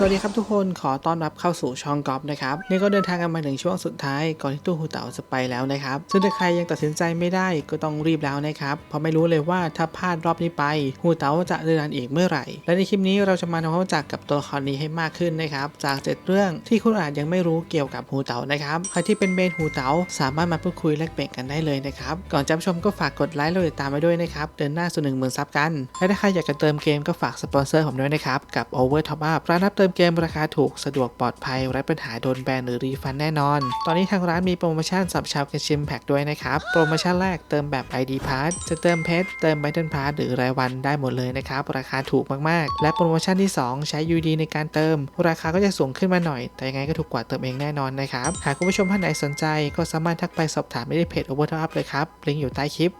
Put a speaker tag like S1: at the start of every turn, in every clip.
S1: สวัสดีครับทุกคนขอต้อนรับเข้าสู่ช่องกอล์ฟนะครับนี่ก็เดินทางกันมาถึงช่วงสุดท้ายก่อนที่ตู้หูเต๋าจะไปแล้วนะครับซึ่งถ้าใครยังตัดสินใจไม่ได้ก็ต้องรีบแล้วนะครับเพราะไม่รู้เลยว่าถ้าพลาดรอบนี้ไปหูเต๋าจะเดินอีกเมื่อไหร่ และในคลิปนี้เราจะมาทำความรู้จักกับตัวละครนี้ให้มากขึ้นนะครับจากเจ็ดเรื่องที่คุณอาจยังไม่รู้เกี่ยวกับหูเต๋านะครับใครที่เป็นเมนหูเต๋าสามารถมาพูดคุยแลกเปลี่ยนกันได้เลยนะครับก่อนจะชมก็ฝากกดไลค์และติดตามไว้ด้วยนะครับเดินหน้าสู่หนึ่งหมื่นซับกันและถ้าใครอยากจะเติมเกมก็ฝากสปอนเซอร์ผมด้วยนะครับกับ Over Top Up ร้านรับเติมเกมราคาถูกสะดวกปลอดภัยไร้ปัญหาโดนแบนหรือรีฟันแน่นอน ตอนนี้ทางร้านมีโปรโมชั่นสำหรับชาวเกชิมแพ็กด้วยนะครับ โปรโมชั่นแรกเติมแบบ ID Pass จะเติมเพชรเติม Battle Pass หรือรายวันได้หมดเลยนะครับ ราคาถูกมากๆ และโปรโมชั่นที่ 2 ใช้ UD ในการเติม ราคาก็จะสูงขึ้นมาหน่อย แต่ยังไงก็ถูกกว่าเติมเองแน่นอนนะครับหากคุณผู้ชมท่านไหนสนใจ ก็สามารถทักไปสอบถามได้ที่เพจ Over Top เลยครับลิงก์อยู่ใต้คลิป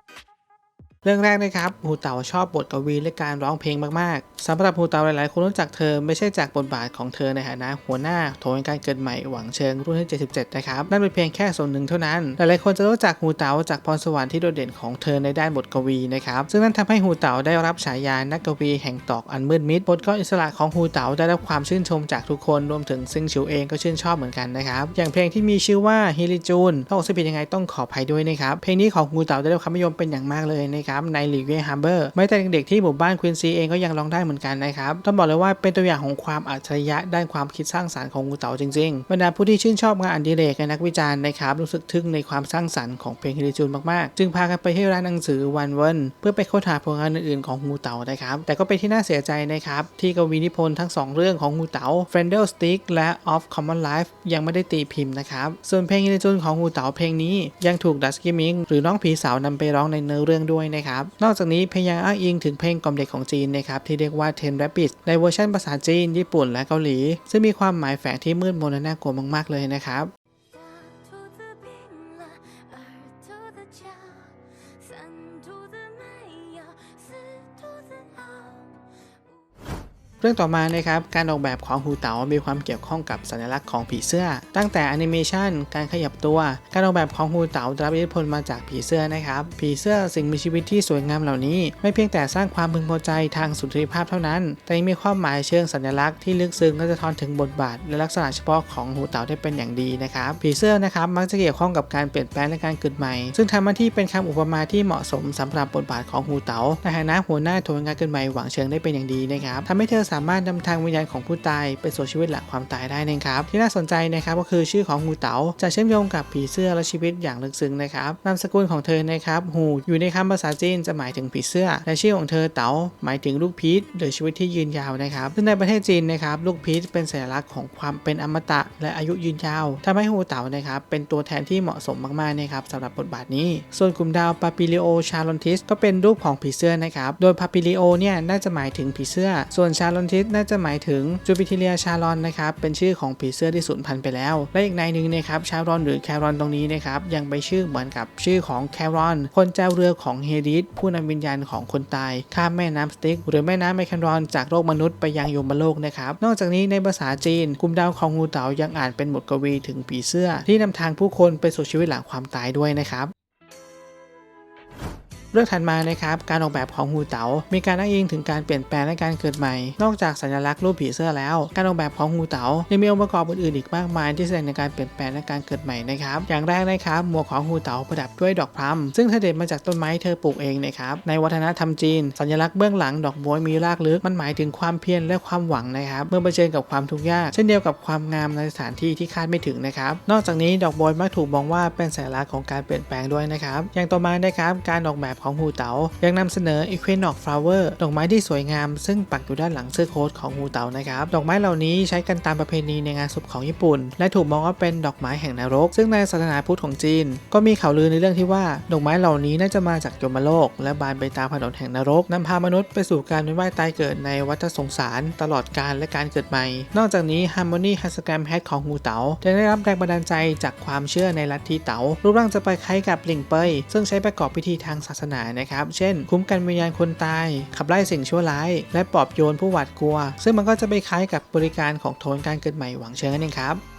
S1: เรื่องแรกนะครับหูเต่าชอบบทกวีและการร้องเพลงมากๆสำหรับหูเต่าหลายๆ คนรู้จักเธอไม่ใช่จากบทบาทของเธอในฐานะหัวหน้าโถงการเกิดใหม่หวังเชิงรุ่นที่ 77 นะครับ นั่นเป็นเพียงแค่ส่วนหนึ่งเท่านั้น หลายๆ คนจะรู้จักหูเต่าจากพรสวรรค์ที่โดดเด่นของเธอในด้านบทกวีนะครับ ซึ่งนั่นทำให้หูเต่าได้รับฉายานักกวีแห่งตอกอันมืดมิดบทกลอนอิสระของหูเต่าได้รับความชื่นชมจากทุกคนรวมถึงซิงชิวเองก็ชื่นชอบเหมือนกันนะครับอย่างเพลงที่มีชื่อว่าฮิลิจูนถ้าออกเสียงผิดยังไงต้องขออภัยด้วยนะครับเพลงนี้ของหูเต่าได้รับความนิยมเป็นอย่างมากเลยนะครับในลีเวฮาร์เบอร์แม้แต่เด็กๆที่หมู่บ้านควีนซีเองก็ยังร้องได้เหมือนกันนะครับต้องบอกเลยว่าเป็นตัวอย่างของความอัจฉริยะด้านความคิดสร้างสรรค์ของงูเต๋าจริงๆบรรดาผู้ที่ชื่นชอบงานอดิเรกและนักวิจารณ์นะครับรู้สึกทึ่งในความสร้างสรรค์ของเพลงฮิริจูนมากๆ จึงพากันไปที่ร้านหนังสือวันเวนเพื่อไปค้นหาผลงานอื่นๆของงูเต๋านะครับแต่ก็เป็นที่น่าเสียใจนะครับที่กวีนิพนธ์ทั้งสองเรื่องของงูเต๋า f r i e n d l Stick และ Of Common Life ยังไม่ได้ตีพิมพ์นะครับส่วนเพลงฮิริจูนของงูเต๋าเพลงนี้ยังถูกดัสกิมิงหรือน้องผีสาวนำไปร้องในเนื้อเรื่องด้วยนะครับ นอกจากนี้เพลงยังอ้างอิงถึงเพลงกล่อมเด็กของจีนนะครับที่เรียกว่า Ten Rabbits ในเวอร์ชันภาษาจีน ญี่ปุ่นและเกาหลี ซึ่งมีความหมายแฝงที่มืดมนและน่ากลัวมากๆเลยนะครับ เรื่องต่อมานะครับการออกแบบของหูเต๋ามีความเกี่ยวข้องกับสัญลักษณ์ของผีเสื้อ ตั้งแต่แอนิเมชันการขยับตัว การออกแบบของหูเต๋าได้รับอิทธิพลมาจากผีเสื้อนะครับ ผีเสื้อสิ่งมีชีวิตที่สวยงามเหล่านี้ ไม่เพียงแต่สร้างความพึงพอใจทางสุนทรีภาพเท่านั้น แต่ยังมีความหมายเชิงสัญลักษณ์ที่ลึกซึ้งและสะท้อนถึงบทบาท และลักษณะเฉพาะของหูเต๋าได้เป็นอย่างดีนะครับผีเสื้อนะครับมักจะเกี่ยวข้องกับการเปลี่ยนแปลงและการเกิดใหม่ ซึ่งทำหน้าที่เป็นคำอุปมาที่เหมาะสมสำหรับบทบาทของหูเต๋าในฐานะหัวหน้าโถงการเกิดใหม่หวังเชิงได้เป็นอย่างดีนะครับทำให้เธอสามารถนำทางวิญญาณของผู้ตายไปสู่ชีวิตหลังความตายได้นะครับ ที่น่าสนใจนะครับก็คือชื่อของหูเต๋าจะเชื่อมโยงกับผีเสื้อและชีวิตอย่างลึกซึ้งนะครับนามสกุลของเธอนะครับหูอยู่ในคำภาษาจีนจะหมายถึงผีเสื้อ และชื่อของเธอเต๋าหมายถึงลูกพีชหรือชีวิตที่ยืนยาวนะครับซึ่งในประเทศจีนนะครับลูกพีชเป็นสัญลักษณ์ของความเป็นอมตะ และอายุยืนยาวทำให้หูเต๋านะครับเป็นตัวแทนที่เหมาะสมมากๆนะครับสำหรับบทบาทนี้ ส่วนกลุ่มดาวปาปิลิโอชาลอนทิสก็เป็นรูปของผีเสื้อนะครับโดยปาปิลิโอเนี่ยน่าจะหมายถึงผีเสื้อ ส่วนชาลอนทิสน่าจะหมายถึงจูปิเทเลียชาลอนนะครับเป็นชื่อของผีเสื้อที่สูญพันธุ์ไปแล้ว และอีกในหนึ่งนะครับชารอนหรือแครอนตรงนี้นะครับยังไปชื่อเหมือนกับชื่อของแครอน คนเจ้าเรือของเฮดิสผู้นำวิญญาณของคนตาย ข้ามแม่น้ำสติก หรือแม่น้ำไมแคนรอนจากโลกมนุษย์ไปยังยมโลกนะครับนอกจากนี้ในภาษาจีนกลุ่มดาวของงูเต๋ายังอ่านเป็นบทกวีถึงผีเสื้อ ที่นำทางผู้คนไปสู่ชีวิตหลังความตายด้วยนะครับ เรื่องถัดมานะครับการออกแบบของหูเต๋ามีการอ้างอิงถึงการเปลี่ยนแปลงและการเกิดใหม่ นอกจากสัญลักษณ์รูปผีเสื้อแล้ว การออกแบบของหูเต๋ายังมีองค์ประกอบอื่นๆอีกมากมาย ที่แสดงในการเปลี่ยนแปลงและการเกิดใหม่นะครับอย่างแรกนะครับหมวกของหูเต๋าประดับด้วยดอกพลัมซึ่งเธอเด็ดมาจากต้นไม้เธอปลูกเองนะครับในวัฒนธรรมจีน สัญลักษณ์เบื้องหลังดอกบัวมีรากลึกมันหมายถึงความเพียรและความหวังนะครับเมื่อเผชิญกับความทุกข์ยากเช่นเดียวกับความงามในสถานที่ที่คาดไม่ถึงนะครับนอกจากนี้ดอกบัวมักถูกมองว่าเป็นสัญลักษณ์ของการเปลี่ยนแปลงด้วยนะครับอย่างต่อมานะครับการออกแบบของหูเต๋ายังนำเสนอ Equinox Flower ดอกไม้ที่สวยงาม ซึ่งปักอยู่ด้านหลังเสื้อโค้ทของงูเต่านะครับ ดอกไม้เหล่านี้ใช้กันตามประเพณีในงานศพของญี่ปุ่น และถูกมองว่าเป็นดอกไม้แห่งนรก ซึ่งในศาสนาพุทธของจีน ก็มีข่าวลือในเรื่องที่ว่า ดอกไม้เหล่านี้น่าจะมาจากยมโลก และบานไปตามถนนแห่งนรกนำพามนุษย์ไปสู่การเวียนว่ายตายเกิดในวัฏสงสาร ตลอดกาลและการเกิดใหม่ นอกจากนี้ Harmony h a s g r a m Hat ของงูเต๋าจะได้รับแรงบันดาลใจจากความเชื่อในลัทธิเต๋ารูปร่างจะไปคล้ายกับลิงเปยซึ่งใช้ประกอบพิธีทางศาสนานะครับ เช่น คุ้มกันวิญญาณคนตาย ขับไล่สิ่งชั่วร้าย และปลอบโยนผู้หวาดกลัว ซึ่งมันก็จะไปคล้ายกับบริการของโทนการเกิดใหม่หวังเชิงนั่นเองครับ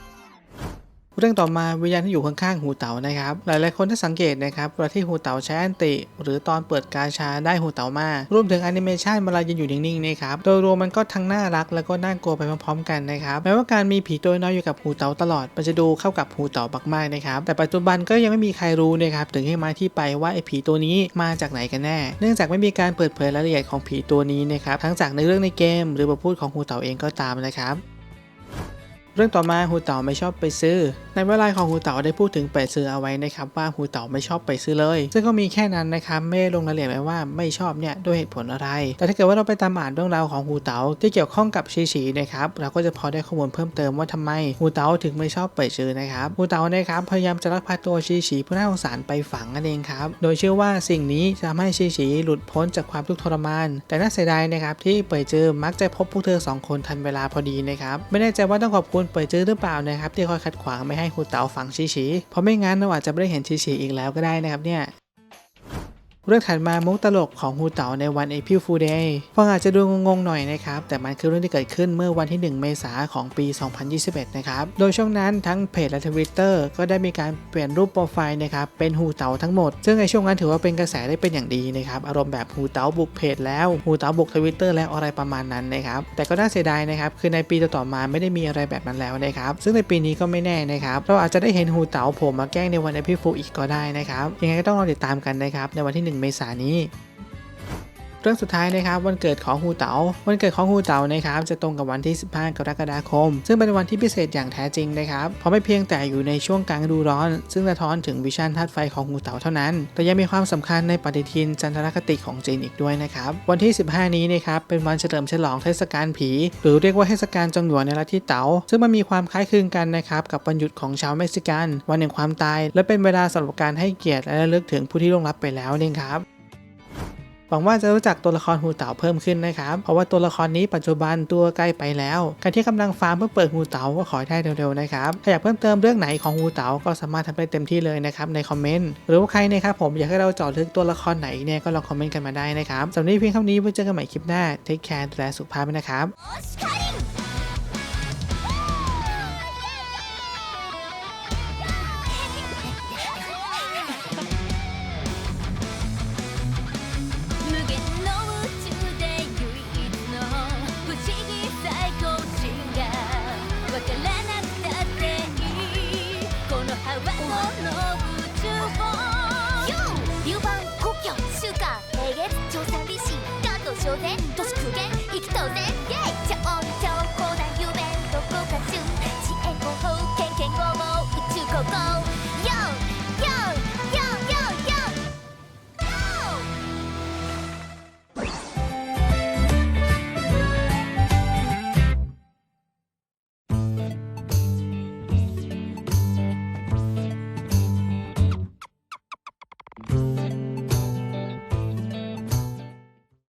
S1: เรื่องต่อมาวิญญาณที่อยู่ข้างๆหูเต๋านะครับ หลายๆคนถ้าสังเกตนะครับเวลาที่หูเต๋าใช้อันติ หรือตอนเปิดกาชาได้หูเต๋ามารวมถึงแอนิเมชันเวลายืนอยู่นิ่งๆนะครับโดยรวมมันก็ทั้งน่ารักแล้วก็น่ากลัวไปพร้อมๆกันนะครับแม้ว่าการมีผีตัวน้อยอยู่กับหูเต๋าตลอดมันจะดูเข้ากับหูเต๋ามากๆนะครับแต่ปัจจุบันก็ยังไม่มีใครรู้นะครับถึงที่มาที่ไปว่าไอ้ผีตัวนี้มาจากไหนกันแน่ เนื่องจากไม่มีการเปิดเผยรายละเอียดของผีตัวนี้นะครับทั้งจากในเรื่องในเกม หรือบทพูดของหูเต๋าเองก็ตามนะครับ รื่องต่อมาหูเต๋าไม่ชอบไปซื้อ ในเวลาของหูเต๋าได้พูดถึงไปซื้อเอาไว้นะครับว่าหูเต๋าไม่ชอบไปซื้อเลย ซึ่งก็มีแค่นั้นนะครับไม่ลงรายละเอียดไว้ว่าไม่ชอบเนี่ยด้วยเหตุผลอะไร แต่ถ้าเกิดว่าเราไปตามอ่านเรื่องราวของหูเต๋าที่เกี่ยวข้องกับชีฉีนะครับเราก็จะพอได้ข้อมูลเพิ่มเติมว่าทำไมหูเต๋าถึงไม่ชอบไปซื้อนะครับหูเต๋านะครับพยายามจะลักพาตัวชีฉีผู้น่าสงสารไปฝังนั่นเองครับโดยเชื่อว่าสิ่งนี้จะทำให้ชีฉีหลุดพ้นจากความทุกข์ทรมาน แต่น่าเสียดายนะครับที่เปิดเจอมักจะพบพวกเธอสองคนทันเวลาพอดีนะครับไม่แน่ใจว่าต้องขอบคุณเปิดเจอหรือเปล่านะครับที่คอยขัดขวางไม่ให้หูเต๋าฝังชีชีเพราะไม่งั้นเราอาจจะไม่ได้เห็นชีชีอีกแล้วก็ได้นะครับเนี่ย เรื่องถัดมามุกตลกของฮูเต๋าในวัน April Fool Day ฟังอาจจะดูงงๆหน่อยนะครับ แต่มันคือเรื่องที่เกิดขึ้นเมื่อวันที่ 1 เมษาของปี 2021 นะครับ โดยช่วงนั้นทั้งเพจและทวิตเตอร์ก็ได้มีการเปลี่ยนรูปโปรไฟล์นะครับ เป็นฮูเต๋าทั้งหมด ซึ่งในช่วงนั้นถือว่าเป็นกระแสได้เป็นอย่างดีนะครับ อารมณ์แบบฮูเต๋าบุกเพจแล้วฮูเต๋าบุกทวิตเตอร์แล้วอะไรประมาณนั้นนะครับ แต่ก็น่าเสียดายนะครับ คือในปีต่อๆมาไม่ได้มีอะไรแบบนั้นแล้วนะครับ ซึ่งในปีนี้ก็ไม่แน่นะครับ เราอาจจะได้เห็นฮูเต๋าโผล่มาแกล้งในวัน April Fool อีกก็ได้นะครับ ยังไงก็ต้องรอติดตามกันนะครับในวันที่ 1เมษายนนี้ เรื่องสุดท้ายนะครับวันเกิดของฮูเต๋าวันเกิดของฮูเต๋านะครับจะตรงกับวันที่ 15 กรกฎาคม ซึ่งเป็นวันที่พิเศษอย่างแท้จริงนะครับเพราะไม่เพียงแต่อยู่ในช่วงกลางฤดูร้อน ซึ่งสะท้อนถึงวิชั่นธาตุไฟของฮูเต๋าเท่านั้น แต่ยังมีความสำคัญในปฏิทินจันทรคติของจีนอีกด้วยนะครับวันที่ 15 นี้นะครับเป็นวันเฉลิมฉลองเทศกาลผี หรือเรียกว่าเทศกาลจงหยวนในลัทธิเต๋าซึ่งมันมีความคล้ายคลึงกันนะครับกับวันหยุดของชาวเม็กซิกัน วันแห่งความตาย และเป็นเวลาสำหรับการให้เกียรติและระลึกถึงผู้ที่ล่วงลับไปแล้วนี่ครับ หวังว่าจะรู้จักตัวละครหูเต๋าเพิ่มขึ้นนะครับ เพราะว่าตัวละครนี้ปัจจุบันตัวใกล้ไปแล้วการที่กำลังฟาร์มเพื่อเปิดหูเต๋าก็ขอให้ได้เร็วๆนะครับถ้าอยากเพิ่มเติมเรื่องไหนของหูเต๋าก็สามารถทำได้เต็มที่เลยนะครับในคอมเมนต์หรือว่าใครนะครับผมอยากให้เราเจาะลึกตัวละครไหนเนี่ยก็ลองคอมเมนต์กันมาได้นะครับสำหรับวันนี้เพียงเท่านี้ไว้เจอกันใหม่คลิปหน้าเทคแคร์ดูแลสุขภาพนะครับ